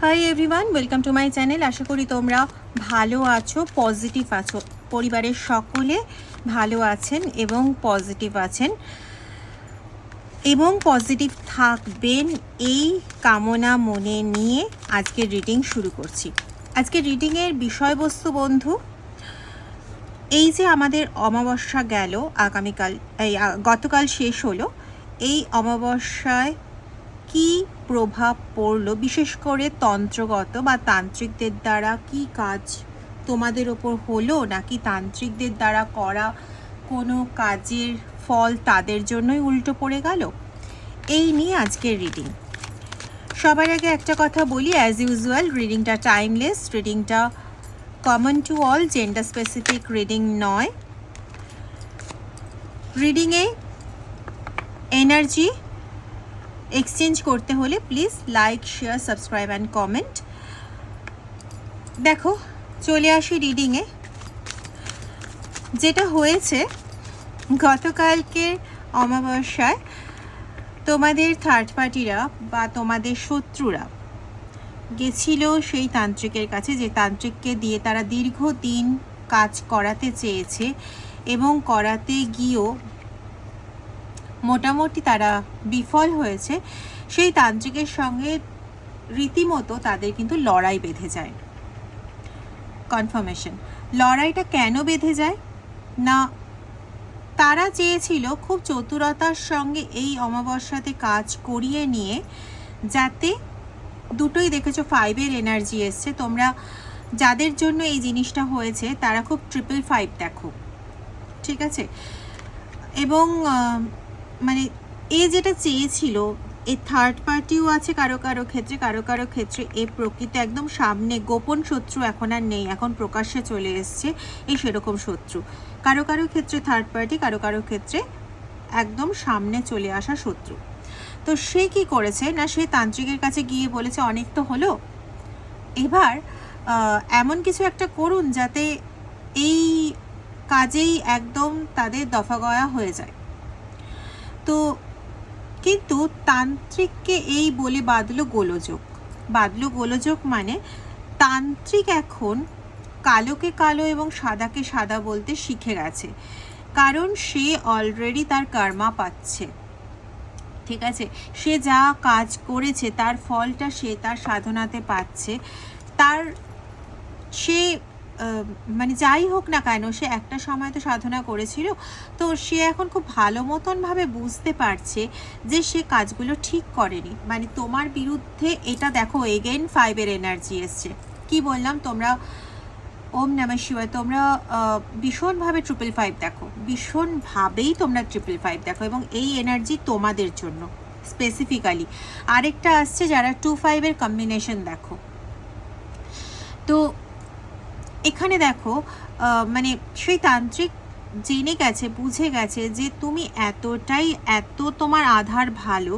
Hi everyone welcome to my channel আশা করি তোমরা ভালো আছো পজিটিভ আছো। পরিবারের সকলে ভালো আছেন এবং পজিটিভ আছেন। এবং পজিটিভ থাকবেন এই কামনা মনে নিয়ে আজকের রিডিং শুরু করছি। আজকে রিডিংয়ের বিষয়বস্তু বন্ধু, এই যে আমাদের অমাবস্যা গেল, আগামীকাল, এই, গতকাল শেষ হলো, এই অমাবস্যায় কি প্রভাব পড়ল? বিশেষ করে তন্ত্রগত বা তান্ত্রিকদের দ্বারা কি কাজ তোমাদের ওপর হলো, নাকি তান্ত্রিকদের দ্বারা করা কোনো কাজের ফল তাদের জন্যই উল্টো পড়ে গেল? এই নিয়ে আজকের রিডিং সবার আগে একটা কথা বলি অ্যাজ ইউজুয়াল রিডিংটা টাইমলেস রিডিংটা common to all gender specific reading নয়। রিডিংয়ে এনার্জি এক্সচেঞ্জ করতে হলে please like share subscribe and comment দেখো চলে আসি রিডিংয়ে যেটা হয়েছে গতকালকে অমাবস্যায় তোমাদের থার্ড পার্টিরা বা তোমাদের শত্রুরা গেছিল সেই তান্ত্রিকের কাছে যে তান্ত্রিককে দিয়ে তারা দীর্ঘদিন কাজ করাতে চেয়েছে এবং করাতে গিয়েও মোটামুটি তারা বিফল হয়েছে। সেই তান্ত্রিকের সঙ্গে রীতিমতো তাদের কিন্তু লড়াই বেঁধে যায়। কনফার্মেশন লড়াইটা কেন বেঁধে যায়? না, তারা চেয়েছিল খুব চতুরতার সঙ্গে এই অমাবস্যাতে কাজ করিয়ে নিয়ে যাতে দুটোই দেখেছ ফাইভের এনার্জি এসছে। তোমরা যাদের জন্য এই জিনিসটা হয়েছে, তারা খুব ট্রিপল ফাইভ দেখো। ঠিক আছে? এবং মানে এ যেটা চেয়েছিল, এ থার্ড পার্টিও আছে কারও কারও ক্ষেত্রে, কারও কারও ক্ষেত্রে এ প্রকৃত একদম সামনে গোপন শত্রু এখন আর নেই, এখন প্রকাশ্যে চলে এসছে এই সেরকম শত্রু। কারও কারও ক্ষেত্রে থার্ড পার্টি কারও কারও ক্ষেত্রে একদম সামনে চলে আসা শত্রু। তো সে কি করেছে না, সে তান্ত্রিকের কাছে গিয়ে বলেছে, অনেক তো হলো। এবার এমন কিছু একটা করুন যাতে এই কাজেই একদম তাদের দফা গয়া হয়ে যায়। তো কিন্তু তান্ত্রিককে এই বলে বাঁধলো গোলযোগ। বাঁধলো গোলযোগ মানে তান্ত্রিক এখন কালোকে কালো এবং সাদাকে সাদা বলতে শিখে গেছে। কারণ সে অলরেডি তার কর্মা পাচ্ছে। ঠিক আছে? সে যা কাজ করেছে, তার ফলটা সে তার সাধনাতে পাচ্ছে। তার, সে মানে যাই হোক না কেন, সে একটা সময় তো সাধনা করেছিল। তো সে এখন খুব ভালো মতনভাবে বুঝতে পারছে যে সে কাজগুলো ঠিক করেনি। মানে তোমার বিরুদ্ধে এটা দেখো এগেন ফাইভের এনার্জি এসছে। কি বললাম? তোমরা ওম নমঃ শিবায়, তোমরা ভীষণভাবে ট্রিপল ফাইভ দেখো। ভীষণভাবেই তোমরা ট্রিপল ফাইভ দেখো এবং এই এনার্জি তোমাদের জন্য স্পেসিফিক্যালি আরেকটা আসছে যারা টু ফাইভের কম্বিনেশন দেখো। তো এখানে দেখো মানে সেই তান্ত্রিক জেনে গেছে, বুঝে গেছে যে তুমি এতটাই, এত তোমার আধার ভালো,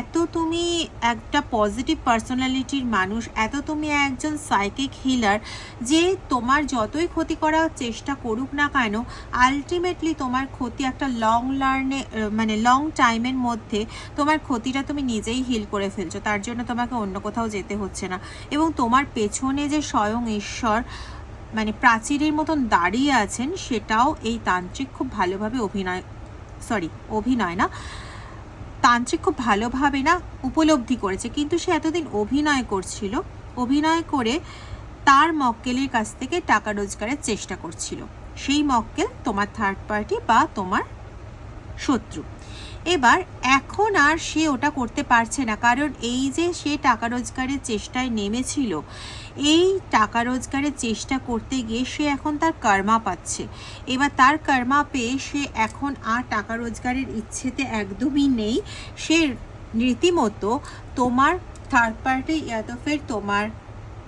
এত তুমি একটা পজিটিভ পার্সোনালিটির মানুষ, এত তুমি একজন সাইকিক হিলার যে তোমার যতই ক্ষতি করার চেষ্টা করুক না কেন আলটিমেটলি তোমার ক্ষতি একটা লং লার্নে মানে লং টাইমের মধ্যে তোমার ক্ষতিটা তুমি নিজেই হিল করে ফেলছো, তার জন্য তোমাকে অন্য কোথাও যেতে হচ্ছে না। এবং তোমার পেছনে যে স্বয়ং ঈশ্বর মানে প্রাচীরের মতন দাঁড়িয়ে আছেন, সেটাও এই তান্ত্রিক খুব ভালোভাবে অভিনয় সরি অভিনয় না, তান্ত্রিক খুব ভালোভাবে না উপলব্ধি করেছে। কিন্তু সে এতদিন অভিনয় করছিল, অভিনয় করে তার মক্কেলের কাছ থেকে টাকা রোজগারের চেষ্টা করছিল। সেই মক্কেল তোমার থার্ড পার্টি বা তোমার শত্রু। এবার এখন আর সে ওটা করতে পারছে না, কারণ এই যে সে টাকা রোজগারের চেষ্টায় নেমেছিল, এই টাকা রোজগারের চেষ্টা করতে গিয়ে সে এখন তার কর্মা পাচ্ছে। এবার তার কর্মা পেয়ে সে এখন আর টাকা রোজগারের ইচ্ছেতে একদমই নেই। সে রীতিমতো তোমার থার্ড পার্টি ইয়াদফের তোমার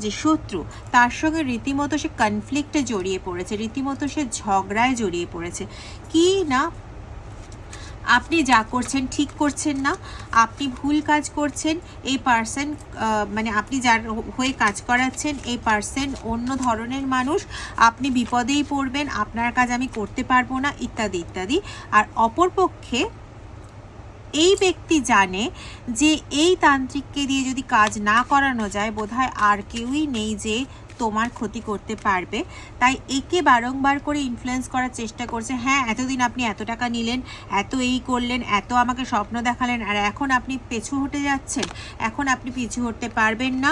যে শত্রু, তার সঙ্গে রীতিমতো সে কনফ্লিক্টে জড়িয়ে পড়েছে, রীতিমতো সে ঝগড়ায় জড়িয়ে পড়েছে। কি না আপনি যা করছেন ঠিক করছেন না, আপনি ভুল কাজ করছেন, এই পার্সন মানে আপনি যার হয়ে কাজ করাচ্ছেন, এই পার্সন অন্য ধরনের মানুষ, আপনি বিপদেই পড়বেন, আপনার কাজ আমি করতে পারব না, ইত্যাদি ইত্যাদি। আর অপরপক্ষে এই ব্যক্তি জানে যে এই তান্ত্রিককে দিয়ে যদি কাজ না করানো যায়, বোধহয় আর কেউই নেই যে তোমার ক্ষতি করতে পারবে। তাই একে বারংবার করে ইনফ্লুয়েন্স করার চেষ্টা করছে হ্যাঁ এতদিন আপনি এত টাকা নিলেন, এত এই করলেন, এত আমাকে স্বপ্ন দেখালেন, আর এখন আপনি পিছু হটে যাচ্ছেন, এখন আপনি পিছু হটতে পারবেন না।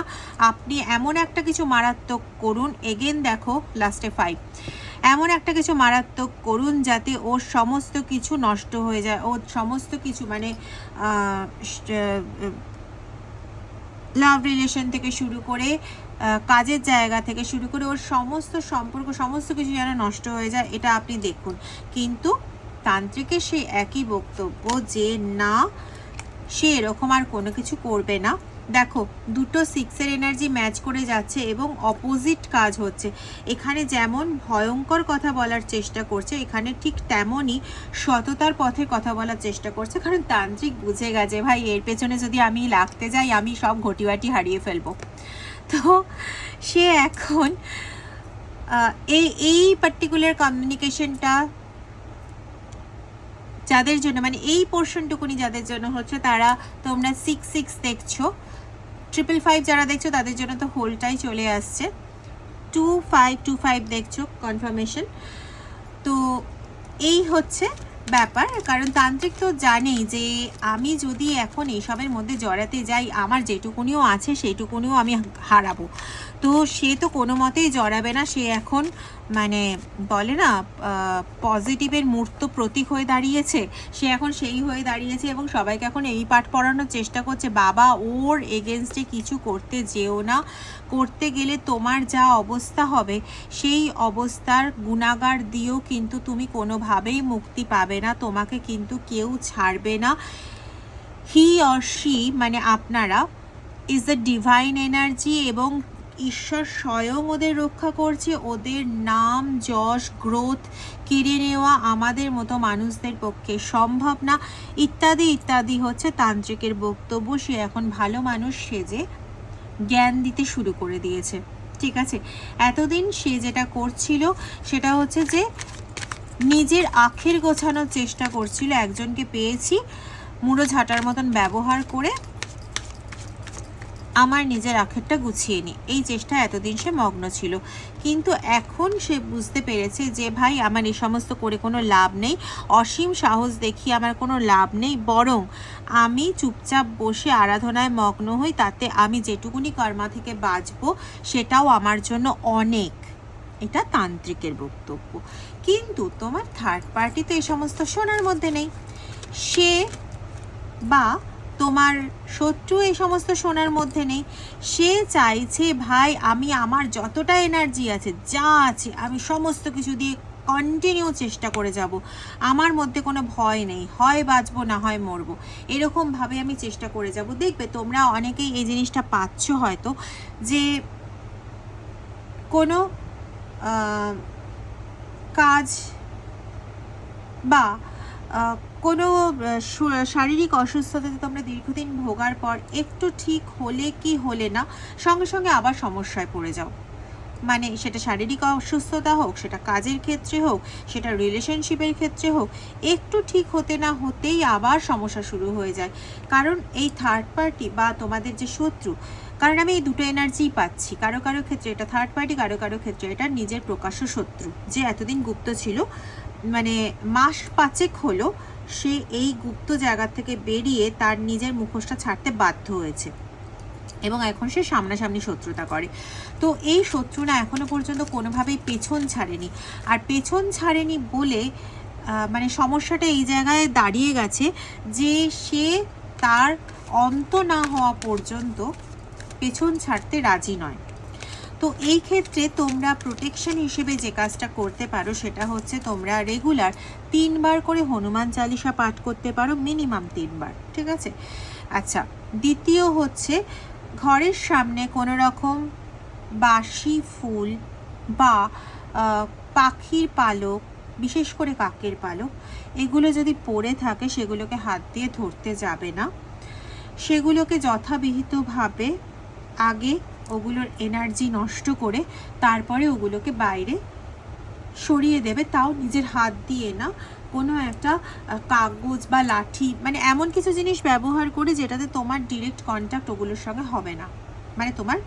আপনি এমন একটা কিছু মারাত্মক করুন এগেন দেখো লাস্টে ফাইভ এমন একটা কিছু মারাত্মক করুন যাতে ওর সমস্ত কিছু নষ্ট হয়ে যায়, ওর সমস্ত কিছু মানে লাভ রিলেশন থেকে শুরু করে কাজের জায়গা থেকে শুরু করে ওর সমস্ত সম্পর্ক, সমস্ত কিছু যেন নষ্ট হয়ে যায়, এটা আপনি দেখুন। কিন্তু তান্ত্রিকের সেই একই বক্তব্য যে, না, সে এরকম আর কোনো কিছু করবে না। দেখো, দুটো সিক্সের এনার্জি ম্যাচ করে যাচ্ছে এবং অপোজিট কাজ হচ্ছে। এখানে যেমন ভয়ঙ্কর কথা বলার চেষ্টা করছে, এখানে ঠিক তেমনই সততার পথে কথা বলার চেষ্টা করছে, কারণ তান্ত্রিক বুঝে গেছে, ভাই, এর পেছনে যদি আমি লাগতে যাই, আমি সব ঘটিবাটি হারিয়ে ফেলব। তো সে এখন এই এই পার্টিকুলার কমিউনিকেশনটা যাদের জন্য মানে এই পোর্শনটুকুনি যাদের জন্য হচ্ছে, তারা তোমরা সিক্স সিক্স দেখছ। ট্রিপল ফাইভ যারা দেখছ, তাদের জন্য তো হোলটাই চলে আসছে। টু ফাইভ টু ফাইভ দেখছ কনফার্মেশন তো এই হচ্ছে ব্যাপার, কারণ তান্ত্রিক তো জানেই যে আমি যদি এখন এইসবের মধ্যে জড়াতে যাই, আমার যেটুকুনিও আছে, সেইটুকুনিও আমি হারাবো। তো সে তো কোনো মতেই জড়াবে না। সে এখন মানে বলে না পজিটিভের মূর্ত প্রতীক হয়ে দাঁড়িয়েছে। সে এখন সেই হয়ে দাঁড়িয়েছে এবং সবাইকে এখন এই পাঠ পড়ানোর চেষ্টা করছে। বাবা, ওর এগেনস্টে কিছু করতে যেও না। করতে গেলে তোমার যা অবস্থা হবে, সেই অবস্থার গুণাগার দিয়েও কিন্তু তুমি কোনোভাবেই মুক্তি পাবে না। তোমাকে কিন্তু কেউ ছাড়বে না। হি অর শি মানে আপনারা ইজ দ্য ডিভাইন এনার্জি এবং ঈশ্বর স্বয়ং ওদের রক্ষা করছে, ওদের নাম, যশ, গ্রোথ কেড়ে নেওয়া আমাদের মতো মানুষদের পক্ষে সম্ভব না। ইত্যাদি ইত্যাদি হচ্ছে তান্ত্রিকের বক্তব্য। সে এখন ভালো মানুষ সেজে জ্ঞান দিতে শুরু করে দিয়েছে। ঠিক আছে? এতদিন সে যেটা করছিল, সেটা হচ্ছে যে নিজের আখের গোছানোর চেষ্টা করছিল। একজনকে পেয়েছি, মুড়ো ঝাঁটার মতন ব্যবহার করে। আমার নিজের আখেরটা গুছিয়ে নি। এই চেষ্টা এতদিন সে মগ্ন ছিল। কিন্তু এখন সে বুঝতে পেরেছে যে, ভাই, আমার এই সমস্ত করে কোনো লাভ নেই। অসীম সাহস দেখি আমার কোনো লাভ নেই। বরং আমি চুপচাপ বসে আরাধনায় মগ্ন হই, তাতে আমি যেটুকুনি কর্মা থেকে বাঁচবো, সেটাও আমার জন্য অনেক। এটা তান্ত্রিকের বক্তব্য। কিন্তু তোমার থার্ড পার্টি তো এই সমস্ত শোনার মধ্যে নেই। সে বা তোমার শত্রু এই সমস্ত শোনার মধ্যে নেই। সে চাইছে, ভাই, আমি আমার যতটা এনার্জি আছে, যা আছে, আমি সমস্ত কিছু দিয়ে কন্টিনিউ চেষ্টা করে যাব। আমার মধ্যে কোনো ভয় নেই। হয় বাঁচবো, না হয় মরবো। এরকমভাবে আমি চেষ্টা করে যাব। দেখবে তোমরা অনেকেই এই জিনিসটা পাচ্ছ হয়তো, যে কোনো কাজ বা কোনো শারীরিক অসুস্থতাতে তোমরা দীর্ঘদিন ভোগার পর একটু ঠিক হলে কি হলে না, সঙ্গে সঙ্গে আবার সমস্যায় পড়ে যাও। মানে সেটা শারীরিক অসুস্থতা হোক, সেটা কাজের ক্ষেত্রে হোক, সেটা রিলেশনশিপের ক্ষেত্রে হোক, একটু ঠিক হতে না হতেই আবার সমস্যা শুরু হয়ে যায়। কারণ এই থার্ড পার্টি বা তোমাদের যে শত্রু, কারণ আমি এই দুটো এনার্জিই পাচ্ছি। কারও কারও ক্ষেত্রে এটা থার্ড পার্টি কারও কারও ক্ষেত্রে এটা নিজের প্রকাশ্য শত্রু, যে এতদিন গুপ্ত ছিল। মানে মাস পাঁচেক হলো সে এই গুপ্ত জায়গা থেকে বেরিয়ে তার নিজের মুখোশটা ছাড়তে বাধ্য হয়েছে। এবং এখন সে সামনাসামনি শত্রুতা করে। তো এই শত্রুরা এখনও পর্যন্ত কোনোভাবেই পেছন ছাড়েনি। আর পেছন ছাড়েনি বলে মানে সমস্যাটা এই জায়গায় দাঁড়িয়ে গেছে যে সে তার অন্ত না হওয়া পর্যন্ত পেছন ছাড়তে রাজি নয়। তো এই ক্ষেত্রে তোমরা প্রোটেকশন হিসেবে যে কাজটা করতে পারো সেটা হচ্ছে তোমরা রেগুলার তিনবার করে হনুমান চালিসা পাঠ করতে পারো মিনিমাম তিনবার, ঠিক আছে? আচ্ছা দ্বিতীয় হচ্ছে ঘরের সামনে কোনো রকম বাসি ফুল বা পাখির পালক, বিশেষ করে কাকের পালক, এগুলো যদি পড়ে থাকে সেগুলোকে হাত দিয়ে ধরতে যাবে না। সেগুলোকে যথাবিহিতভাবে আগে ওগুলোর এনার্জি নষ্ট করে তারপরে ওগুলোকে বাইরে সরিয়ে দেবে। তাও নিজের হাত দিয়ে না। কোনো একটা কাগজ বা লাঠি মানে এমন কিছু জিনিস ব্যবহার করে যেটাতে তোমার ডিরেক্ট কন্ট্যাক্ট ওগুলোর সঙ্গে হবে না। মানে তোমার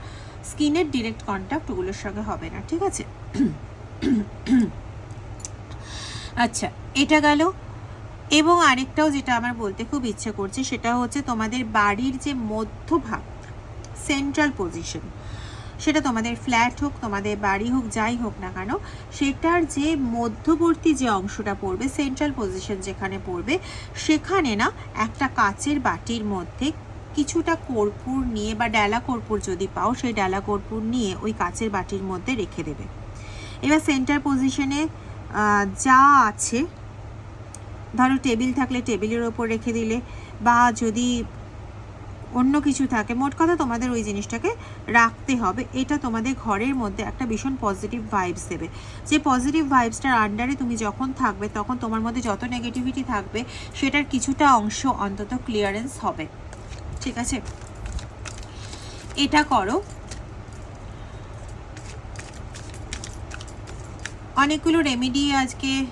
স্কিনের ডিরেক্ট কন্ট্যাক্ট ওগুলোর সঙ্গে হবে না। ঠিক আছে? আচ্ছা এটা গেল। এবং আরেকটাও যেটা আমার বলতে খুব ইচ্ছে করছে, সেটা হচ্ছে তোমাদের বাড়ির যে মধ্যভাগ সেন্ট্রাল পজিশন। সেটা তোমাদের ফ্ল্যাট হোক, তোমাদের বাড়ি হোক, যাই হোক না কেন, সেটার যে মধ্যবর্তী যে অংশটা পড়বে, সেন্ট্রাল পজিশন যেখানে পড়বে, সেখানে না একটা কাচের বাটির মধ্যে কিছুটা কর্পূর নিয়ে বা ডালা কর্পূর যদি পাও, সেই ডালা কর্পূর নিয়ে ওই কাচের বাটির মধ্যে রেখে দেবে। এবার সেন্টার পজিশনে যা আছে, ধরো টেবিল থাকলে টেবিলের ওপর রেখে দিলে, বা যদি অন্য কিছু থাকে। মোট কথা তোমাদের ওই জিনিসটাকে রাখতে হবে। এটা তোমাদের ঘরের মধ্যে একটা ভীষণ পজিটিভ ভাইবস দেবে। যে পজিটিভ ভাইবসটার আন্ডারে তুমি যখন থাকবে, তখন তোমার মধ্যে যত নেগেটিভিটি থাকবে, সেটার কিছুটা অংশ অন্তত ক্লিয়ারেন্স হবে। ঠিক আছে? এটা করো। অনেকগুলো রেমেডি আজকে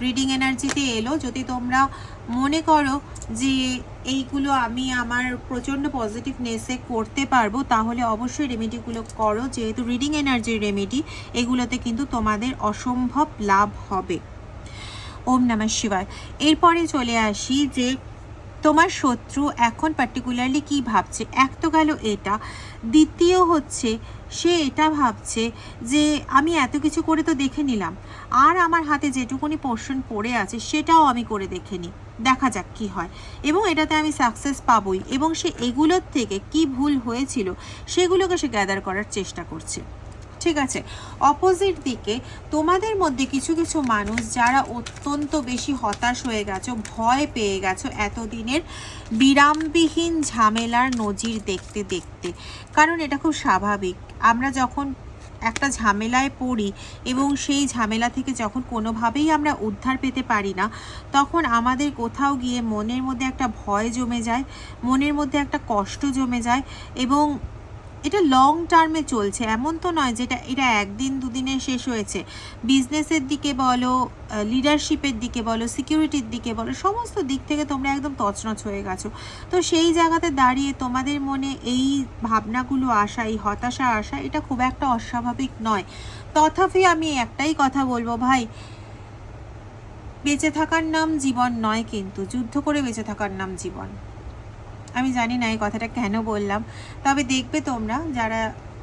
রিডিং এনার্জিতে এলো। যদি তোমরা মনে করো যে এইগুলো আমি আমার প্রচণ্ড পজিটিভনেসে করতে পারব, তাহলে অবশ্যই রেমেডিগুলো করো। যেহেতু রিডিং এনার্জির রেমেডি এগুলোতে কিন্তু তোমাদের অসম্ভব লাভ হবে। ওম নমঃ শিবায়। এরপরে চলে আসি যে, তোমার শত্রু এখন পার্টিকুলারলি কি ভাবছে? এক তো গেল এটা। দ্বিতীয় হচ্ছে, সে এটা ভাবছে যে, আমি এত কিছু করে তো দেখে নিলাম। আর আমার হাতে যেটুকুনি পোর্শন পড়ে আছে, সেটাও আমি করে দেখে নিই। দেখা যাক কি হয়। এবং এটাতে আমি সাকসেস পাবই এবং সে এগুলোর থেকে কি ভুল হয়েছিল সেগুলোকে সে গ্যাদার করার চেষ্টা করছে। ঠিক আছে? অপোজিট দিকে তোমাদের মধ্যে কিছু কিছু মানুষ যারা অত্যন্ত বেশি হতাশ হয়ে গেছো, ভয় পেয়ে গেছো এতদিনের বিরামবিহীন ঝামেলার নজির দেখতে দেখতে। কারণ এটা খুব স্বাভাবিক। আমরা যখন একটা ঝামেলায় পড়ি এবং সেই ঝামেলা থেকে যখন কোনোভাবেই আমরা উদ্ধার পেতে পারি না, তখন আমাদের কোথাও গিয়ে মনের মধ্যে একটা ভয় জমে যায়, মনের মধ্যে একটা কষ্ট জমে যায় এবং এটা লং টার্মে চলছে, এমন তো নয় যেটা, এটা একদিন দুদিনে শেষ হয়েছে। বিজনেসের দিকে বলো লিডারশিপের দিকে বলো সিকিউরিটির দিকে বলো, সমস্ত দিক থেকে তোমরা একদম তছনছ হয়ে গেছো। তো সেই জায়গাতে দাঁড়িয়ে তোমাদের মনে এই ভাবনাগুলো আসা, এই হতাশা আসা, এটা খুব একটা অস্বাভাবিক নয়। তথাপি আমি একটাই কথা বলব, ভাই, বেঁচে থাকার নাম জীবন নয় কিন্তু, যুদ্ধ করে বেঁচে থাকার নাম জীবন। আমি জানি না এই কথাটা কেন বললাম। তবে দেখবে তোমরা, যারা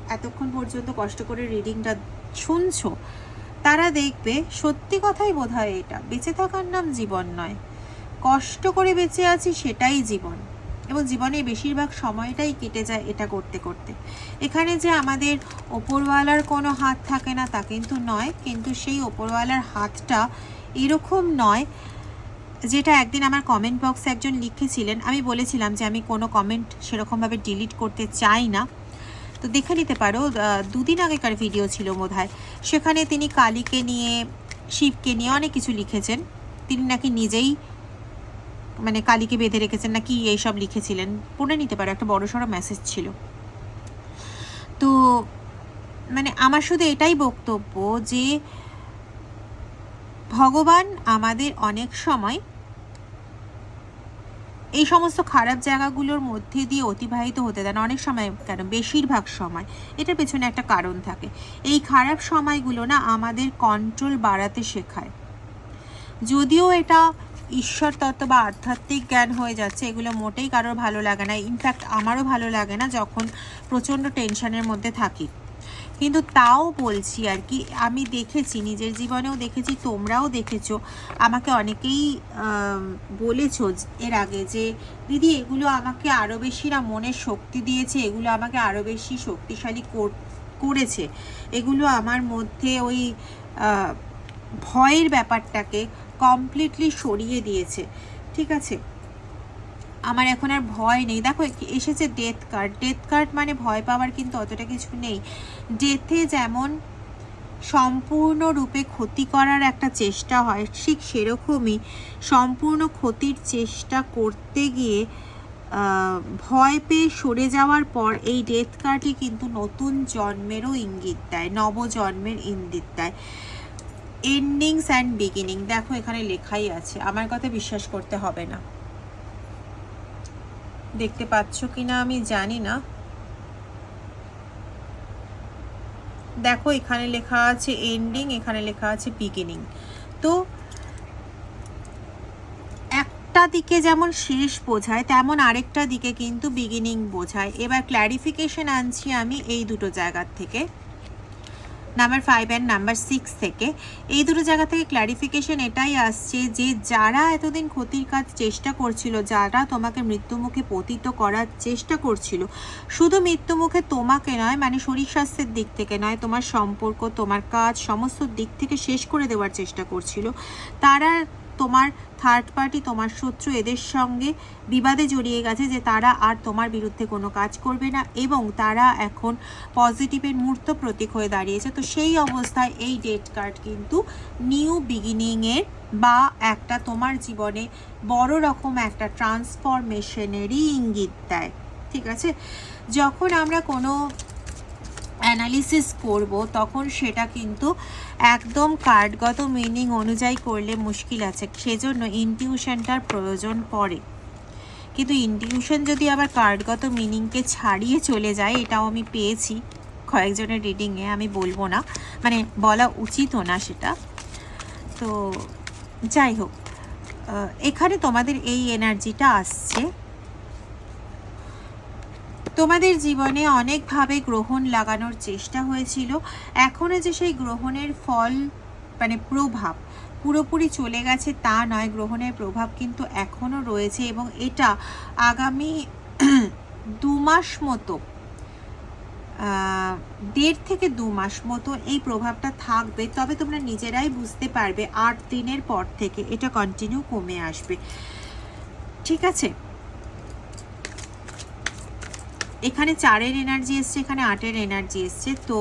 এতক্ষণ পর্যন্ত কষ্ট করে রিডিংটা শুনছো, তারা দেখবে সত্যি কথাই বোধ হয় এটা, বেঁচে থাকার নাম জীবন নয়। কষ্ট করে বেঁচে আছি সেটাই জীবন। এবং জীবনের বেশিরভাগ সময়টাই কেটে যায় এটা করতে করতে। এখানে যে আমাদের ওপরওয়ালার কোনো হাত থাকে না তা কিন্তু নয়, কিন্তু সেই ওপরওয়ালার হাতটা এরকম নয় যেটা একদিন আমার কমেন্ট বক্সে একজন লিখেছিলেন, আমি বলেছিলাম যে আমি কোনো কমেন্ট সেরকমভাবে ডিলিট করতে চাই না। তো দেখে নিতে পারো দুদিন আগেকার ভিডিও ছিল বোধ সেখানে তিনি কালীকে নিয়ে, শিবকে নিয়ে অনেক কিছু লিখেছেন। তিনি নাকি নিজেই মানে কালীকে বেঁধে রেখেছেন, নাকি এইসব লিখেছিলেন। পড়ে নিতে পারো, একটা বড় সড়ো মেসেজ ছিল। তো মানে আমার শুধু এটাই বক্তব্য যে ভগবান আমাদের অনেক সময় এই সমস্ত খারাপ জায়গাগুলোর মধ্যে দিয়ে অতিবাহিত হতে দেন। অনেক সময় কেন? বেশিরভাগ সময়। এটার পেছনে একটা কারণ থাকে। এই খারাপ সময়গুলো না আমাদের কন্ট্রোল বাড়াতে শেখায়। যদিও এটা ঈশ্বর তত্ত্ব বা আধ্যাত্মিক জ্ঞান হয়ে যাচ্ছে, এগুলো মোটেই কারোর ভালো লাগে না। ইনফ্যাক্ট আমারও ভালো লাগে না যখন প্রচণ্ড টেনশনের মধ্যে থাকি। কিন্তু তাও বলছি আর কি, আমি দেখেছি, নিজের জীবনেও দেখেছি, তোমরাও দেখেছ। আমাকে অনেকেই বলেছ এর আগে যে, দিদি, এগুলো আমাকে আরও বেশি না মনের শক্তি দিয়েছে, এগুলো আমাকে আরও বেশি শক্তিশালী করেছে। এগুলো আমার মধ্যে ওই ভয়ের ব্যাপারটাকে কমপ্লিটলি সরিয়ে দিয়েছে। ঠিক আছে? আমার এখন আর ভয় নেই। দেখো এসেছে ডেথ কার্ড ডেথ কার্ড মানে ভয় পাওয়ার কিন্তু অতটা কিছু নেই। ডেথে যেমন সম্পূর্ণরূপে ক্ষতি করার একটা চেষ্টা হয়, ঠিক সেরকমই সম্পূর্ণ ক্ষতির চেষ্টা করতে গিয়ে ভয় পেয়ে সরে যাওয়ার পর এই ডেথ কার্ডই কিন্তু নতুন জন্মেরও ইঙ্গিত দেয়, নবজন্মের ইঙ্গিত দেয়। এন্ডিংস অ্যান্ড বিগিনিং দেখো, এখানে লেখাই আছে। আমার কথা বিশ্বাস করতে হবে না। দেখতে পাচ্ছ কিনা আমি জানি না। দেখো, এখানে লেখা আছে এন্ডিং এখানে লেখা আছে বিগিনিং তো একটা দিকে যেমন শেষ বোঝায়, তেমন আরেকটা দিকে কিন্তু বিগিনিং বোঝায়। এবার ক্ল্যারিফিকেশন আনছি আমি এই দুটো জায়গার থেকে। Number five and number six থেকে। এই দুটো জায়গা থেকে ক্ল্যারিফিকেশন এটাই আসছে যে, যারা এতদিন ক্ষতির কাজ চেষ্টা করছিল, যারা তোমাকে মৃত্যুমুখে পতিত করার চেষ্টা করছিল, শুধু মৃত্যুমুখে তোমাকে নয় মানে শরীর স্বাস্থ্যের দিক থেকে নয়, তোমার সম্পর্ক, তোমার কাজ, সমস্ত দিক থেকে শেষ করে দেওয়ার চেষ্টা করছিল, তারা তোমার থার্ড পার্টি তোমার শত্রু এদের সঙ্গে বিবাদে জড়িয়ে গেছে যে তারা আর তোমার বিরুদ্ধে কোনো কাজ করবে না এবং তারা এখন পজিটিভের মূর্ত প্রতীক হয়ে দাঁড়িয়েছে। তো সেই অবস্থায় এই ডেট কার্ড কিন্তু নিউ বিগিনিংয়ের বা একটা তোমার জীবনে বড় রকম একটা ট্রান্সফরমেশনেরই ইঙ্গিত দেয়। ঠিক আছে? যখন আমরা কোনো অ্যানালিসিস করব, তখন সেটা কিন্তু একদম কার্ডগত মিনিং অনুযায়ী করলে মুশকিল আছে। সেজন্য ইনটিউশনটার প্রয়োজন পড়ে। কিন্তু ইনটিউশন যদি আবার কার্ডগত মিনিংকে ছাড়িয়ে চলে যায়, এটাও আমি পেয়েছি কয়েকজনের রিডিংয়ে আমি বলব না। মানে বলা উচিতও না সেটা। তো যাই হোক এখানে তোমাদের এই এনার্জিটা আসছে। তোমাদের জীবনে অনেকভাবে গ্রহণ লাগানোর চেষ্টা হয়েছিল। এখনও যে সেই গ্রহণের ফল মানে প্রভাব পুরোপুরি চলে গেছে তা নয়, গ্রহণের প্রভাব কিন্তু এখনও রয়েছে এবং এটা আগামী দু মাস মতো দেড় থেকে দু মাস মতো এই প্রভাবটা থাকবে। তবে তোমরা নিজেরাই বুঝতে পারবে, আট দিনের পর থেকে এটা কন্টিনিউ কমে আসবে। ঠিক আছে? এখানে চারের এনার্জি এসছে, এখানে আটের এনার্জি এসছে। তো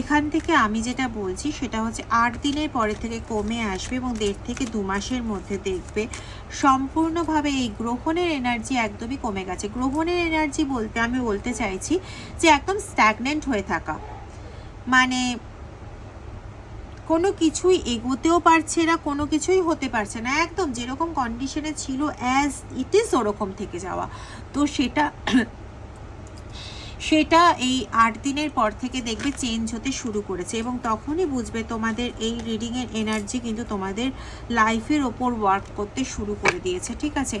এখান থেকে আমি যেটা বলছি সেটা হচ্ছে আট দিনের পরে থেকে কমে আসবে এবং দেড় থেকে দু মাসের মধ্যে দেখবে সম্পূর্ণভাবে এই গ্রহণের এনার্জি একদমই কমে গেছে। গ্রহণের এনার্জি বলতে, আমি বলতে চাইছি যে একদম স্ট্যাগনেন্ট হয়ে থাকা। মানে কোনো কিছুই এগোতেও পারছে না, কোনো কিছুই হতে পারছে না। একদম যেরকম কন্ডিশনে ছিল অ্যাজ ইট ইজ ওরকম থেকে যাওয়া। তো সেটা সেটা এই আট দিনের পর থেকে দেখবে চেঞ্জ হতে শুরু করেছে এবং তখনই বুঝবে তোমাদের এই রিডিংয়ের এনার্জি কিন্তু তোমাদের লাইফের ওপর ওয়ার্ক করতে শুরু করে দিয়েছে, ঠিক আছে?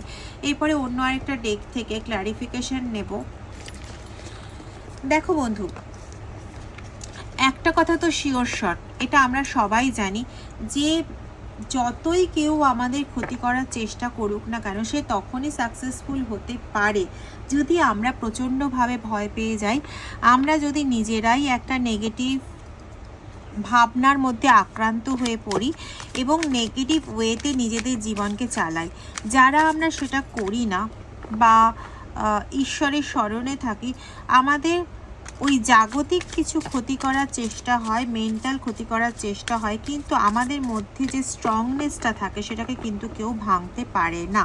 এরপরে অন্য আরেকটা ডেক থেকে ক্ল্যারিফিকেশন নেব। দেখো বন্ধু, একটা কথা তো শিওর শট এটা আমরা সবাই জানি যে যতই কেউ আমাদের ক্ষতি করার চেষ্টা করুক না কেন, সে তখনই সাকসেসফুল হতে পারে। যদি আমরা প্রচণ্ডভাবে ভয় পেয়ে যাই, আমরা যদি নিজেরাই একটা নেগেটিভ ভাবনার মধ্যে আক্রান্ত হয়ে পড়ি এবং নেগেটিভ ওয়েতে নিজেদের জীবনকে চালাই। যারা আমরা সেটা করি না বা ঈশ্বরের স্মরণে থাকি, আমাদের ওই জাগতিক কিছু ক্ষতি করার চেষ্টা হয় মেন্টাল ক্ষতি করার চেষ্টা হয়, কিন্তু আমাদের মধ্যে যে স্ট্রংনেসটা থাকে সেটাকে কিন্তু কেউ ভাঙতে পারে না।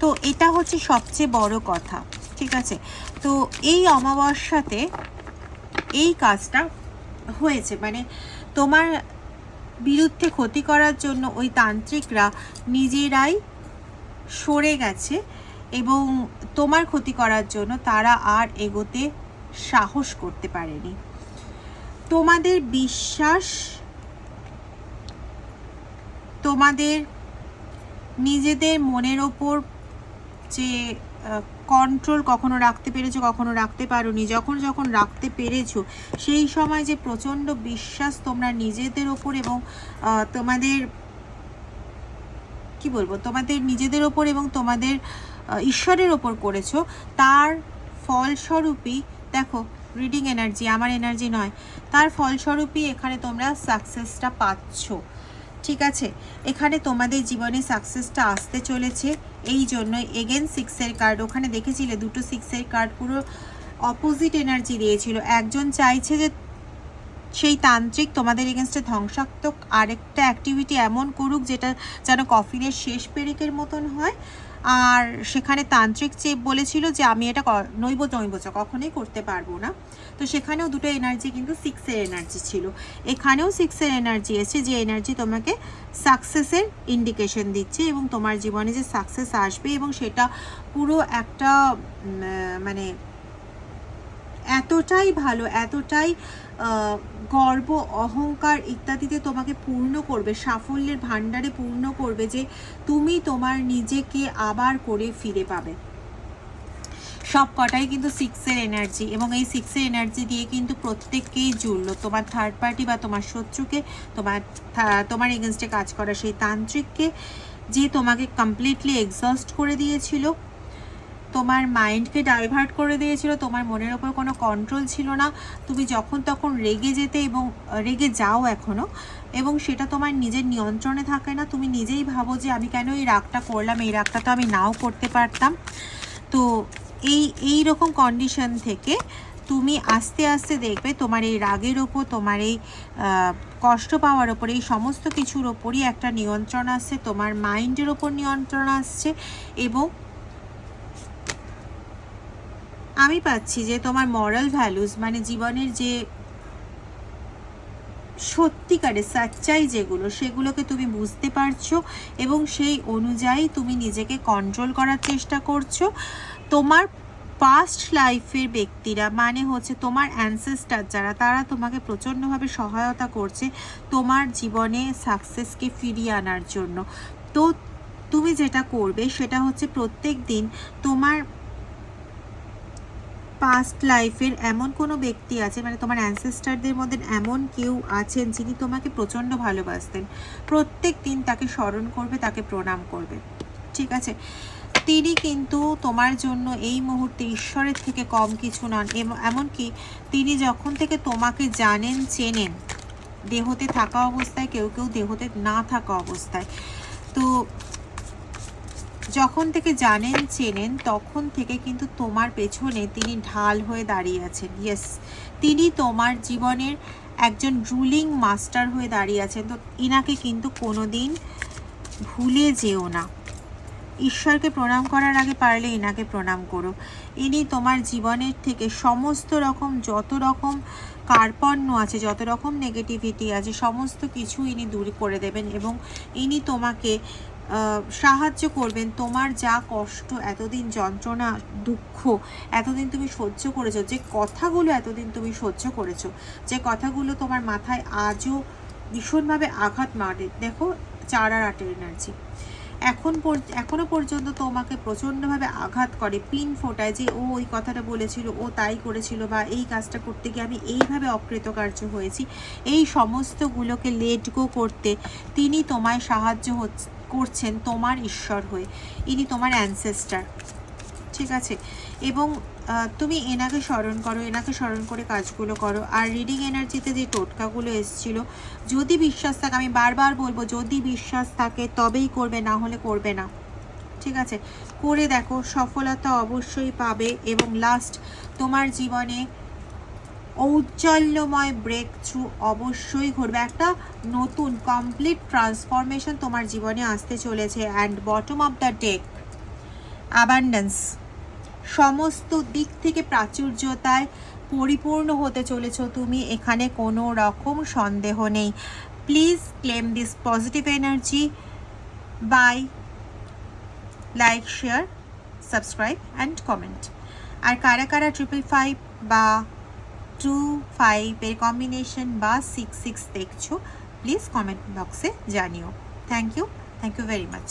তো এটা হচ্ছে সবচেয়ে বড় কথা, ঠিক আছে? তো এই অমাবস্যাতে এই কাজটা হয়েছে মানে তোমার বিরুদ্ধে ক্ষতি করার জন্য ওই তান্ত্রিকরা নিজেরাই সরে গেছে এবং তোমার ক্ষতি করার জন্য তারা আর এগোতে সাহস করতে পারেনি। তোমাদের বিশ্বাস, তোমাদের নিজেদের মনের ওপর যে কন্ট্রোল কখনো রাখতে পেরেছ, কখনো রাখতে পারোনি, যখন যখন রাখতে পেরেছ, সেই সময় যে প্রচণ্ড বিশ্বাস তোমরা নিজেদের ওপর এবং তোমাদের, কি বলব, তোমাদের নিজেদের ওপর এবং তোমাদের ঈশ্বরের ওপর করেছ, তার ফলস্বরূপই দেখো রিডিং এনার্জি আমার এনার্জি নয়। তার ফলস্বরূপই এখানে তোমরা সাকসেসটা পাচ্ছ। ঠিক আছে? এখানে তোমাদের জীবনে সাকসেসটা আসতে চলেছে। এই জন্যই এগেন সিক্সের কার্ড ওখানে দেখেছিলে দুটো সিক্সের কার্ড পুরো অপোজিট এনার্জি দিয়েছিল। একজন চাইছে যে সেই তান্ত্রিক তোমাদের এগেনস্টে ধ্বংসাত্মক আরেকটা অ্যাক্টিভিটি এমন করুক যেটা যেন কফিনের শেষ পেরেকের মতন হয়। আর সেখানে তান্ত্রিক চেপ বলেছিল যে আমি এটা নৈব নৈবচ কখনোই করতে পারব না। তো সেখানেও দুটো এনার্জি কিন্তু সিক্সের এনার্জি ছিল। এখানেও সিক্সের এনার্জি এসেছে, যে এনার্জি তোমাকে সাকসেসের ইন্ডিকেশন দিচ্ছে এবং তোমার জীবনে যে সাকসেস আসবে এবং সেটা পুরো একটা মানে এতটাই ভালো, এতটাই গর্ব, অহংকার ইত্যাদিতে তোমাকে পূর্ণ করবে, সাফল্যের ভাণ্ডারে পূর্ণ করবে যে তুমি তোমার নিজেকে আবার করে ফিরে পাবে। সব কটাই কিন্তু সিক্সের এনার্জি এবং এই সিক্সের এনার্জি দিয়ে কিন্তু প্রত্যেককেই জুড়লো। তোমার থার্ড পার্টি বা তোমার শত্রুকে, তোমার তোমার এগেনস্টে কাজ করা সেই তান্ত্রিককে, যে তোমাকে কমপ্লিটলি এক্সস্ট করে দিয়েছিল। তোমার মাইন্ডকে ডাইভার্ট করে দিয়েছিল, তোমার মনের ওপর কোনো কন্ট্রোল ছিল না, তুমি যখন তখন রেগে যেতে এবং রেগে যাও এখনও এবং সেটা তোমার নিজের নিয়ন্ত্রণে থাকে না। তুমি নিজেই ভাবো যে আমি কেন এই রাগটা করলাম, এই রাগটা তো আমি নাও করতে পারতাম। তো এই এই রকম কন্ডিশন থেকে তুমি আস্তে আস্তে দেখবে তোমার এই রাগের ওপর, তোমার এই কষ্ট পাওয়ার ওপর, এই সমস্ত কিছুর ওপরই একটা নিয়ন্ত্রণ আসছে, তোমার মাইন্ডের ওপর নিয়ন্ত্রণ আসছে এবং আমি পাচ্ছি যে তোমার মরাল ভ্যালুস মানে জীবনের যে সত্যিকারের সাচ্চাই যেগুলো, সেগুলোকে তুমি বুঝতে পারছ এবং সেই অনুযায়ী তুমি নিজেকে কন্ট্রোল করার চেষ্টা করছ। তোমার পাস্ট লাইফের ব্যক্তিরা মানে হচ্ছে তোমার অ্যানসেস্টার যারা, তারা তোমাকে প্রচণ্ডভাবে সহায়তা করছে তোমার জীবনে সাকসেসকে ফিরিয়ে আনার জন্য। তো তুমি যেটা করবে, সেটা হচ্ছে প্রত্যেক দিন তোমার পাস্ট লাইফের এমন কোনো ব্যক্তি আছে মানে তোমার অ্যানসেস্টারদের মধ্যে এমন কেউ আছেন যিনি তোমাকে প্রচণ্ড ভালোবাসতেন। প্রত্যেক দিন তাকে স্মরণ করবে, তাকে প্রণাম করবে। ঠিক আছে? তিনি কিন্তু তোমার জন্য এই মুহূর্তে ঈশ্বরের থেকে কম কিছু নন। এম- এমনকি তিনি যখন থেকে তোমাকে জানেন, চেনেন, দেহতে থাকা অবস্থায়, কেউ কেউ দেহতে না থাকা অবস্থায়। তো যখন থেকে জানেন, চেনেন, তখন থেকে কিন্তু তোমার পেছনে তিনি ঢাল হয়ে দাঁড়িয়ে আছেন। ইয়েস তিনি তোমার জীবনের একজন রুলিং মাস্টার হয়ে দাঁড়িয়ে আছেন। তো ইনাকে কিন্তু কোনো দিন ভুলে যেও না। ঈশ্বরকে প্রণাম করার আগে পারলে ইনাকে প্রণাম করো। ইনি তোমার জীবনের থেকে সমস্ত রকম, যত রকম কার্পণ্য আছে, যত রকম নেগেটিভিটি আছে, সমস্ত কিছু ইনি দূর করে দেবেন এবং ইনি তোমাকে সাহায্য করবেন। তোমার যা কষ্ট, এতদিন যন্ত্রণা, দুঃখ, এতদিন তুমি সহ্য করেছ, যে কথাগুলো এতদিন তুমি সহ্য করেছ, যে কথাগুলো তোমার মাথায় আজও ভীষণভাবে আঘাত মারে। দেখো চার আর আটের এনার্জি এখন পর- এখনও পর্যন্ত তোমাকে প্রচণ্ডভাবে আঘাত করে, পিন ফোটায় যে ও ওই কথাটা বলেছিল, ও তাই করেছিল বা এই কাজটা করতে গিয়ে আমি এইভাবে অকৃতকার্য হয়েছি। এই সমস্তগুলোকে লেট গো করতে তিনি তোমায় সাহায্য করছেন তোমার ঈশ্বর হয়ে। ইনি তোমার অ্যানসেস্টার ঠিক আছে? এবং তুমি এনাকে স্মরণ করো, এনাকে স্মরণ করে কাজগুলো করো। আর রিডিং এনার্জিতে যে টোটকাগুলো এসেছিল, যদি বিশ্বাস থাকে, আমি বারবার বলব, যদি বিশ্বাস থাকে, তবেই করবে, না হলে করবে না। ঠিক আছে? করে দেখো, সফলতা অবশ্যই পাবে এবং লাস্ট তোমার জীবনে ঔজ্জ্বল্যময় ব্রেক থ্রু অবশ্যই ঘটবে। একটা নতুন কমপ্লিট ট্রান্সফরমেশন তোমার জীবনে আসতে চলেছে and bottom of the deck abundance সমস্ত দিক থেকে প্রাচুর্যতায় পরিপূর্ণ হতে চলেছ তুমি, এখানে কোনো রকম সন্দেহ নেই। Please claim this positive energy by like share subscribe and comment আর কারা কারা ট্রিপল ফাইভ বা টু ফাইভের কম্বিনেশন বা সিক্স সিক্স দেখছ প্লিজ কমেন্ট বক্সে জানিও। Thank you thank you very much